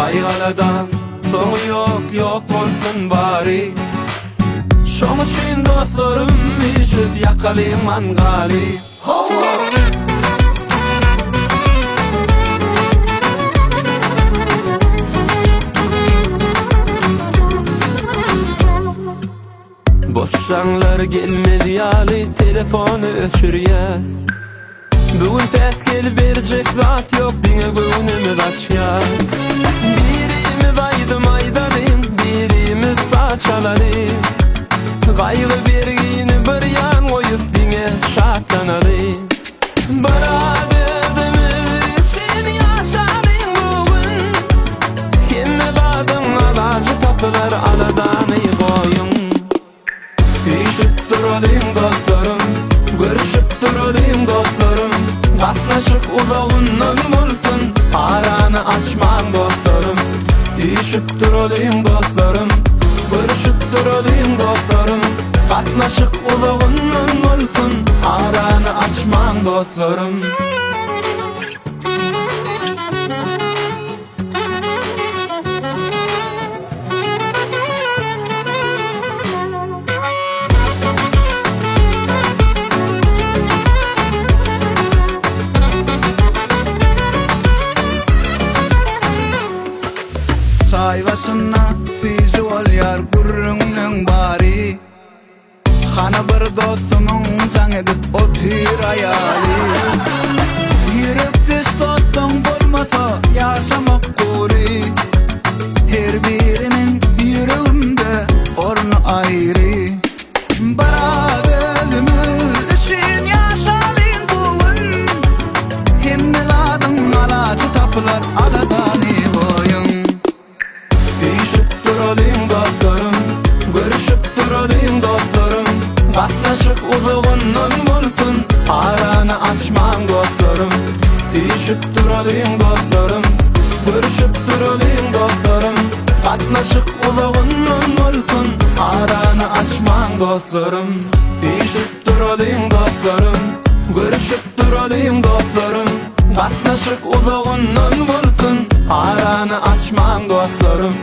Kaygaladan Sonu yok yok olsun bari. Şoňa şeýin dostlarym Üşüt yakalayman gali Boşanlar gelmedi ýaly telefonu öçürýäs Bugün pes gelip verecek zat yok Dine gönlümü açyar saçaladın Gaýgy bergini bir yan koyup Dine alacı tapılar aladanı koyun Düşüp duralım dostlarım Görüşüp duralım dostlarım. Katlaşık uzağından bulsun Aranı açmam dostlarım. Düşüp duralım dostlarım Açmam dostlarım fizi ol yar gurrunun bari Hana bir dostumun can edip otur ayali Yürek düş dostun bolmasa yaşamak guri Her birinin yüreğimde ornu ayrı bölümü için yaşalın bugün Hem miladın alacı tapılar aladani dostlarım Katlaşık uzağından bulsun Aranı açmam dostlarım. Düşüp duralım dostlarım. Görüşüp duralım dostlarım. Katlaşık uzağından bulsun Aranı açmam dostlarım. Düşüp duralım dostlarım. Görüşüp duralım dostlarım. Katlaşık uzağından bulsun Aranı açmam dostlarım